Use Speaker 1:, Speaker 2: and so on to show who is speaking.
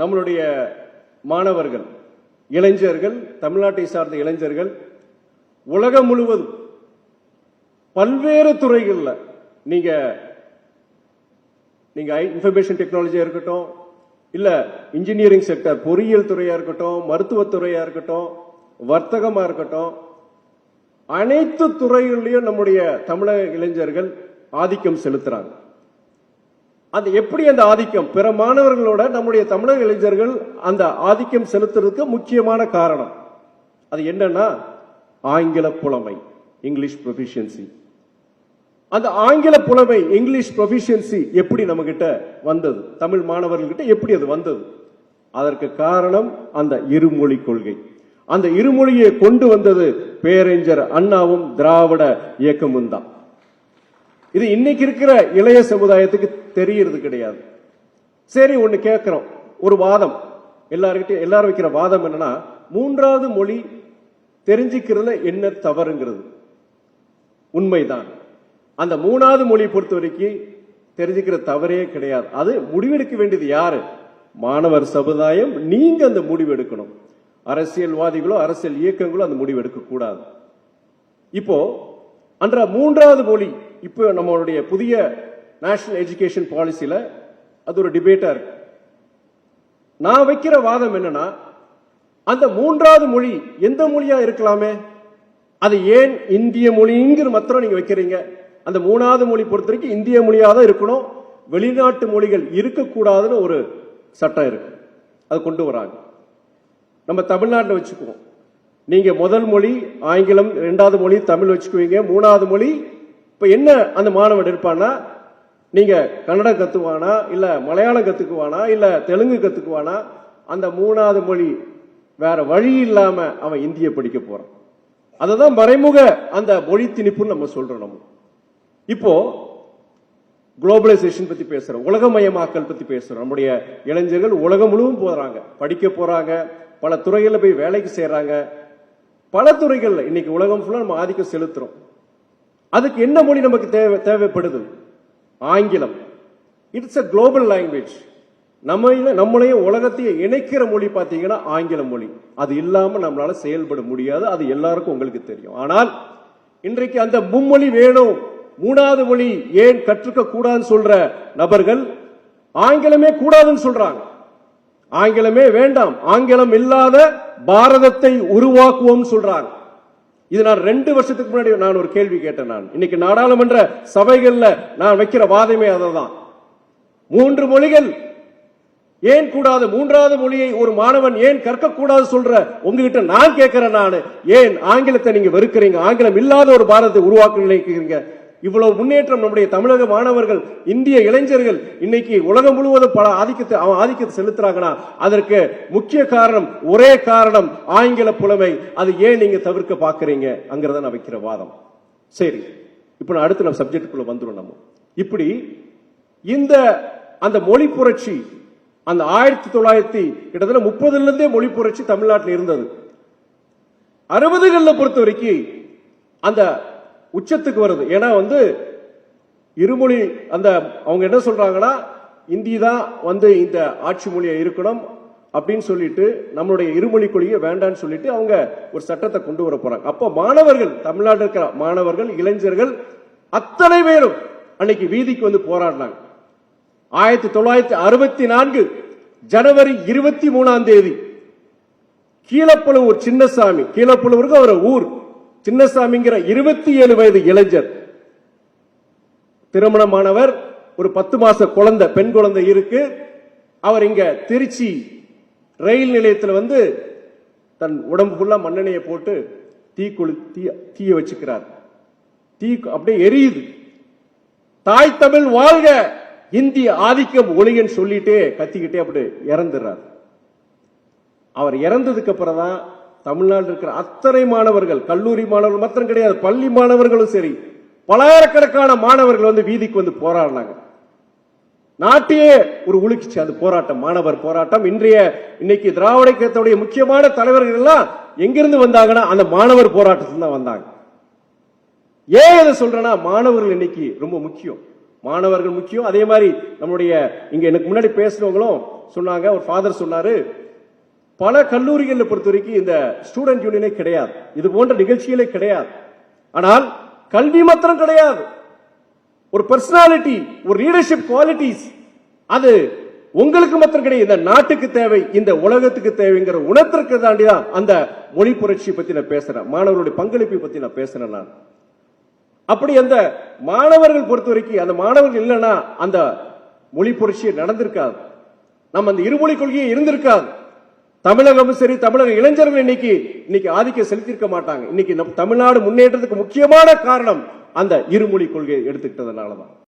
Speaker 1: நம்மளுடைய மாணவர்கள் இளைஞர்கள் தமிழ்நாட்டை சார்ந்த இளைஞர்கள் உலகம் முழுவதும் பல்வேறு துறைகளில் நீங்க நீங்க இன்ஃபர்மேஷன் டெக்னாலஜியா இருக்கட்டும் இல்ல இன்ஜினியரிங் செக்டர் பொறியியல் துறையா இருக்கட்டும் மருத்துவத்துறையா இருக்கட்டும் வர்த்தகமா இருக்கட்டும் அனைத்து துறைகளிலையும் நம்முடைய தமிழக இளைஞர்கள் ஆதிக்கம் செலுத்துறாங்க. அது எப்படி அந்த ஆதிக்கம்? பிற மாணவர்களோட நம்முடைய தமிழக இளைஞர்கள் அந்த ஆதிக்கம் செலுத்துறதுக்கு முக்கியமான காரணம். அது என்னன்னா ஆங்கில புலமை இங்கிலீஷ் ப்ரொஃபிஷியன்சி அந்த ஆங்கில புலமை இங்கிலீஷ் ப்ரொஃபிஷியன்சி எப்படி நம்ம கிட்ட வந்தது? தமிழ் மாணவர்கள்கிட்ட எப்படி அது வந்தது? அதற்கு காரணம் அந்த இருமொழி கொள்கை. அந்த இருமொழியை கொண்டு வந்தது பேரறிஞர் அண்ணாவும் திராவிட இயக்கமும் தான். இது இன்னைக்கு இருக்கிற இளைய சமுதாயத்துக்கு தெரியறது கிடையாது. சரி ஒன்று கேட்குறோம். ஒரு வாதம். எல்லாருக்கிட்டையும் எல்லாரும் வைக்கிற வாதம் என்னன்னா மூன்றாவது மொழி தெரிஞ்சுக்கிறதுல என்ன தவறுங்கிறது. உண்மைதான். அந்த மூணாவது மொழியை பொறுத்த வரைக்கும் தெரிஞ்சுக்கிற தவறே கிடையாது. அது முடிவெடுக்க வேண்டியது யாரு? மாணவர் சமுதாயம். நீங்க அந்த முடிவு எடுக்கணும். அரசியல்வாதிகளோ அரசியல் இயக்கங்களோ அந்த முடிவு எடுக்க கூடாது இப்போ அன்ற மூன்றாவது மொழி இப்போ நம்மளுடைய புதிய நேஷனல் எஜுகேஷன் பாலிசியில் அது ஒரு டிபேட்டாக இருக்கு. நான் வைக்கிற வாதம் என்னன்னா அந்த மூன்றாவது மொழி எந்த மொழியா இருக்கலாமே? அது ஏன் இந்திய மொழிங்கிற மாத்திரம் நீங்க வைக்கிறீங்க? அந்த மூணாவது மொழி பொறுத்த வரைக்கும் இந்திய மொழியாக தான் இருக்கணும். வெளிநாட்டு மொழிகள் இருக்கக்கூடாதுன்னு ஒரு சட்டம் இருக்கு. அது கொண்டு வராங்க. நம்ம தமிழ்நாட்டில் வச்சுக்குவோம். நீங்க முதல் மொழி ஆங்கிலம் இரண்டாவது மொழி தமிழ் வச்சுக்குவீங்க. மூணாவது மொழி இப்ப என்ன அந்த மாணவன் இருப்பான்னா நீங்க கன்னடம் கத்துவானா இல்ல மலையாளம் கத்துக்குவானா இல்ல தெலுங்கு கத்துக்குவானா அந்த மூணாவது மொழி வேற வழி இல்லாம அவன் இந்திய படிக்க போறான். அததான் மறைமுக அந்த மொழி திணிப்புன்னு நம்ம சொல்றோம் நம்ம. இப்போ குளோபலைசேஷன் பத்தி பேசுறோம் உலகமயமாக்கல் பத்தி பேசுறோம். நம்முடைய இளைஞர்கள் உலகம் முழுவதும் போறாங்க படிக்க போறாங்க பல துறைகளில் போய் வேலைக்கு செய்கிறாங்க பல துறைகளில் இன்னைக்கு உலகம் ஃபுல்லாக நம்ம ஆதிக்கம் செலுத்துறோம். அதுக்கு என்ன மொழி நமக்கு தேவை தேவைப்படுது? ஆங்கிலம். இட்ஸ் அ குளோபல் லாங்குவேஜ் நம்ம நம்மளையும் உலகத்தையும் இணைக்கிற மொழி பார்த்தீங்கன்னா ஆங்கில மொழி. அது இல்லாமல் நம்மளால செயல்பட முடியாது. அது எல்லாருக்கும் உங்களுக்கு தெரியும். ஆனால் இன்றைக்கு அந்த மும்மொழி வேணும். மூணாவது மொழி ஏன் கற்றுக்க கூடாதுன்னு சொல்ற நபர்கள் ஆங்கிலமே கூடாதுன்னு சொல்றாங்க. ஆங்கிலமே வேண்டாம். ஆங்கிலம் இல்லாத பாரதத்தை உருவாக்குவோம் சொல்றாங்க. இது நான் ரெண்டு வருஷத்துக்கு முன்னாடி நான் ஒரு கேள்வி கேட்டேன் நான். இன்னைக்கு நாடாளுமன்ற சபைகள்ல நான் வைக்கிற வாதமே அதுதான். மூன்று மொழிகள். ஏன் கூடாது? மூன்றாவது மொழியை ஒரு மாணவன் ஏன் கற்க கூடாது சொல்ற? உங்ககிட்ட நான் கேட்கிறேன் நான். ஏன் ஆங்கிலத்தை நீங்க வெறுக்கிறீங்க? ஆங்கிலம் இல்லாத ஒரு பாரதத்தை உருவாக்க நினைக்கிறீங்க இவ்வளவு முன்னேற்றம் நம்முடைய தமிழக மாணவர்கள் இந்திய இளைஞர்கள் இன்னைக்கு உலகம் முழுவதும் பல ஆதிக்கத்தை அவன் ஆதிக்கத்தை செலுத்துறாங்கன்னா அதற்கு முக்கிய காரணம் ஒரே காரணம் ஆங்கில புலமை. அது ஏன் நீங்க தவிர்க்க பாக்குறீங்க அங்கிறத நான் வைக்கிற வாதம். சரி இப்போ நான் அடுத்து நம்ம சப்ஜெக்டுக்குள்ள வந்துடும் நம்ம. இப்படி இந்த அந்த மொழி புரட்சி அந்த ஆயிரத்தி தொள்ளாயிரத்தி கிட்டத்தட்ட முப்பதுல இருந்தே மொழி புரட்சி தமிழ்நாட்டில் இருந்தது. அறுபதுகளில் பொறுத்த வரைக்கும் அந்த உச்சத்துக்கு வருது. ஏன்னா வந்து இருமொழி அந்த அவங்க என்ன சொல்றாங்கன்னா இந்தி தான் வந்து இந்த ஆட்சி மொழியை இருக்கணும் அப்படின்னு சொல்லிட்டு நம்மளுடைய இருமொழி கொள்கையை வேண்டாம்னு சொல்லிட்டு அவங்க ஒரு சட்டத்தை கொண்டு வர போறாங்க. அப்போ மாணவர்கள் தமிழ்நாட்டில் இருக்கிற மாணவர்கள் இளைஞர்கள் அத்தனை பேரும் அன்னைக்கு வீதிக்கு வந்து போராடினாங்க. ஆயிரத்தி தொள்ளாயிரத்தி அறுபத்தி நான்கு ஜனவரி இருபத்தி மூணாம் தேதி கீழப்புலவூர் சின்னசாமி கீழப்புலவருக்கு அவர் ஊர். சின்னசாமிங்கிற இருபத்தி ஏழு வயது இளைஞர். திருமணமானவர் ஒரு பத்து மாச குழந்தை பெண் குழந்தை இருக்கு. அவர் இங்க திருச்சி ரயில் நிலையத்தில் வந்து தன் உடம்பு ஃபுல்லா மண்ணெண்ணையை போட்டு தீ கொளு தீ தீய வச்சுக்கிறார். தீ அப்படியே எரியுது. தாய் தமிழ் வாழ்க! இந்திய ஆதிக்கம் ஒளிகன்னு சொல்லிட்டு கத்திக்கிட்டே அப்படி இறந்துடுறார். அவர் இறந்ததுக்கு அப்புறம் தான் தமிழ்நாட்டில் இருக்கிற அத்தனை மாணவர்கள் கல்லூரி மாணவர்கள் மாத்திரம் கிடையாது பள்ளி மாணவர்களும் சரி பலாயிரக்கணக்கான மாணவர்கள் வந்து வீதிக்கு வந்து போராடினாங்க. நாட்டையே ஒரு உழுக்கிச்சு அந்த போராட்டம் மாணவர் போராட்டம். இன்றைய இன்னைக்கு திராவிட இயக்கத்துடைய முக்கியமான தலைவர்கள் எல்லாம் எங்கிருந்து வந்தாங்கன்னா அந்த மாணவர் போராட்டத்துல தான் வந்தாங்க. ஏன் இதை சொல்றேன்னா மாணவர்கள் இன்னைக்கு ரொம்ப முக்கியம். மாணவர்கள் முக்கியம். அதே மாதிரி நம்மளுடைய இங்க எனக்கு முன்னாடி பேசுனவங்களும் சொன்னாங்க ஒரு ஃபாதர் சொன்னாரு பல கல்லூரிகளை பொறுத்த வரைக்கும் இந்த ஸ்டூடெண்ட் யூனியனே கிடையாது. இது போன்ற நிகழ்ச்சிகளே கிடையாது. ஆனால் கல்வி மாத்திரம் கிடையாது. ஒரு பர்சனாலிட்டி ஒரு லீடர்ஷிப் குவாலிட்டிஸ் அது உங்களுக்கு மாத்திரம் கிடையாது. இந்த நாட்டுக்கு தேவை இந்த உலகத்துக்கு தேவைங்கிற உணர்த்திற்கு தாண்டி தான் அந்த மொழி புரட்சியை பத்தி நான் பேசுறேன். மாணவர்களுடைய பங்களிப்பை பத்தி நான் பேசுறேன் நான். அப்படி அந்த மாணவர்கள் பொறுத்த வரைக்கும் அந்த மாணவர்கள் இல்லைன்னா அந்த மொழி புரட்சி நடந்திருக்காது. நம்ம அந்த இருமொழி கொள்கையே இருந்திருக்காது. தமிழகமும் சரி தமிழக இளைஞர்கள் இன்னைக்கு இன்னைக்கு ஆதிக்கம் செலுத்தியிருக்க மாட்டாங்க. இன்னைக்கு தமிழ்நாடு முன்னேற்றத்துக்கு முக்கியமான காரணம் அந்த இருமொழி கொள்கையை எடுத்துக்கிட்டதுனால தான்